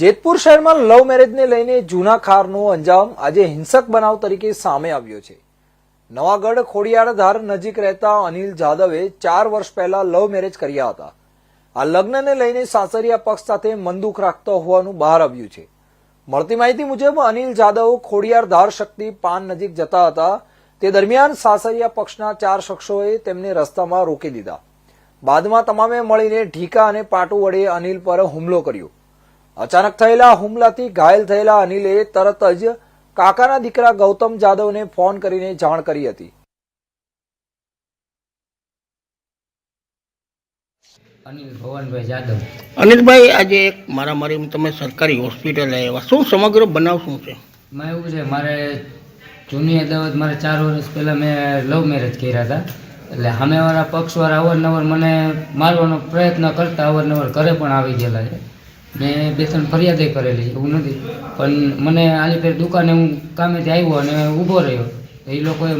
જેતપુર શહેરમાં લવ મેરેજને લઈને જૂના ખારનો અંજામ આજે હિંસક બનાવ તરીકે સામે આવ્યો છે. નવાગઢ ખોડિયારધાર નજીક રહેતા અનિલ જાદવે ચાર વર્ષ પહેલા લવ મેરેજ કર્યા હતા. આ લગ્નને લઈને સાસરિયા પક્ષ સાથે મનદુખ રાખતો હોવાનું બહાર આવ્યું છે. મળતી માહિતી મુજબ અનિલ જાદવ ખોડિયારધાર શક્તિ પાન નજીક જતા હતા. તે દરમિયાન સાસરિયા પક્ષના ચાર શખ્સોએ તેમને રસ્તામાં રોકી દીધા. બાદમાં તમામે મળીને ઢીકા અને પાટુ વડે અનિલ પર હુમલો કર્યો. અચાનક થયેલા હુમલાથી ઘાયલ થયેલા અનિલે તરત જ કાકાના દીકરા ગૌતમ જાદવને ફોન કરીને જાણ કરી હતી. અનિલ ભવનભાઈ જાદવ. અનિલભાઈ આજે એક મારામારી તમે સરકારી હોસ્પિટલ આવ્યા. શું સમગ્ર બનાવ શું છે? માં એવું છે મારે જૂની અદાવત મારે ચાર વર્ષ પહેલાં મેં લવ મેરેજ કર્યા હતા. એટલે સામેવાળા પક્ષવાળા અવારનવાર મને મારવાનો પ્રયત્ન કરતા અવારનવાર ઘરે પણ આવી ગયેલા છે. મેં બે ત્રણ ફરિયાદે કરેલી એવું નથી. પણ મને આલી ફેર દુકાને હું કામેથી આવ્યો અને ઊભો રહ્યો. એ લોકોએ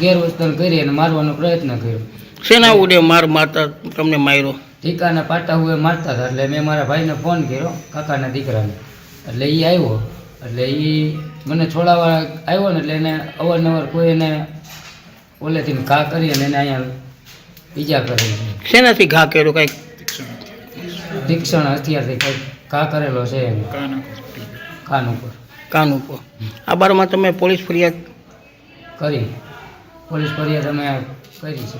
ગેરવર્તન કરી અને મારવાનો પ્રયત્ન કર્યો. શેના ઉડે માર મારતા તમને માર્યો? ટીકાના પાટા હુએ મારતા હતા એટલે મેં મારા ભાઈને ફોન કર્યો કાકાના દીકરાને. એટલે એ આવ્યો. એટલે એ મને છોડાવવા આવ્યો ને એટલે એને અવારનવાર કોઈ એને ઓલેથી ઘા કરી અને એને અહીંયા ઈજા કરી. શેનાથી ઘા કર્યો કાંઈક? તીક્ષણ અત્યારથી કંઈક કા કરેલો છે કાન ઉપર કાન ઉપર આ બારમાં તમે પોલીસ ફરિયાદ કરી. પોલીસ ફરિયાદ અમે કરી છે.